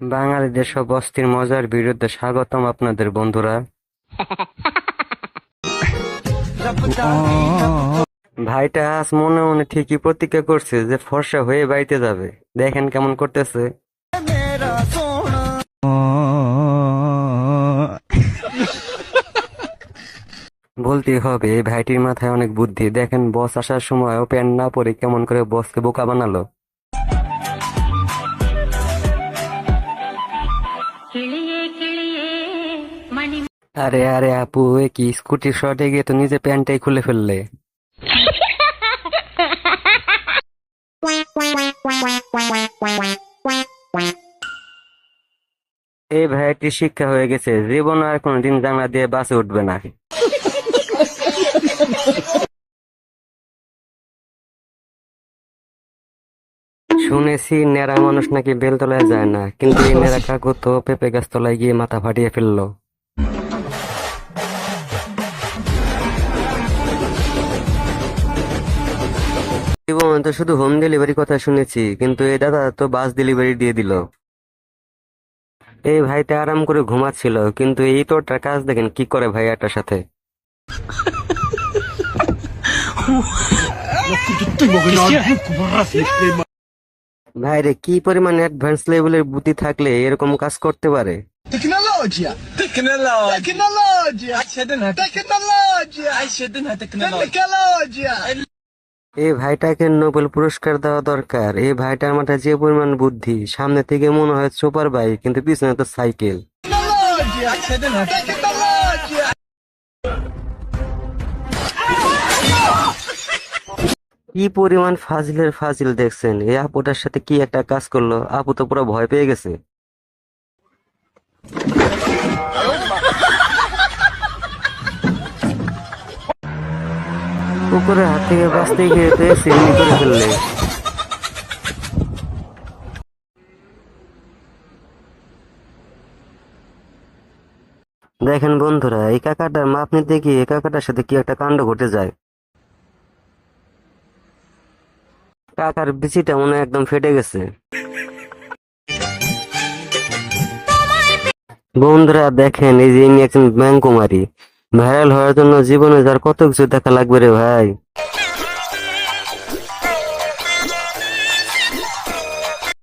বাঙালিদের সব অস্থির মজার বিরুদ্ধে স্বাগতম আপনাদের বন্ধুরা। ভাইটা আজ মনে মনে ঠিকই প্রতিজ্ঞা করছে যে ফর্সা হয়ে বাড়িতে যাবে। দেখেন কেমন করতেছে। বলতে হবে, এই ভাইটির মাথায় অনেক বুদ্ধি। দেখেন বস আসার সময়ও প্যান্ট না পরে কেমন করে বসকে বোকা বানালো। আরে আরে আপু কি গিয়ে তো নিজে প্যান্টটাই খুলে ফেললে। এই ভাইটি শিক্ষা হয়ে গেছে, জীবন আর কোনোদিন জানলা দিয়ে বাসে উঠবে না। শুনেছি নেড়া মানুষ নাকি বেলতলায় যায় না, কিন্তু এই নেড়া কাকু তো পেঁপে গাছ তলায় গিয়ে মাথা ফাটিয়ে ফেলল। জীবন তো শুধু হোম ডেলিভারি কথা শুনেছি, কিন্তু এই দাদা তো বাস ডেলিভারি দিয়ে দিল। এই ভাইটা আরাম করে ঘুমাচ্ছিল, কিন্তু এই তোরটার কাজ দেখেন, কি করে ভাইয়াটার সাথে? ভাইরে কি পরিমাণ অ্যাডভান্স লেভেলের বুদ্ধি থাকলে এরকম কাজ করতে পারে تكنولوجيا تكنولوجيا تكنولوجيا عشدنها تكنولوجيا عشدنها تكنولوجيا تكنولوجيا এই ভাইটাকে নোবেল পুরস্কার দেওয়া দরকার এই ভাইটার মাথায় যে পরিমাণ বুদ্ধি সামনে থেকে মনে হয় সুপার বাইক কিন্তু পিছনে তো সাইকেল কি পরিমাণ ফাজিলের ফাজিল দেখছেন? এই আপুটার সাথে কি একটা কাজ করল? আপু তো পুরো ভয় পেয়ে গেছে। কুকুরের হাত থেকে বাঁচতে গিয়ে সিমনি করে ফেললে। দেখেন বন্ধুরা, এই কাকাটার মাপ নিতে গিয়ে কাকাটার সাথে কি একটা কাণ্ড ঘটে যায়? কাকার বিচিটা মনে একদম ফেটে গেছে। বন্ধুরা দেখেন, এই যে ইনি একজন ব্যাংকুমারী ভাইরাল হওয়ার জন্য জীবনে যার কত কিছু দেখা লাগবে রে ভাই।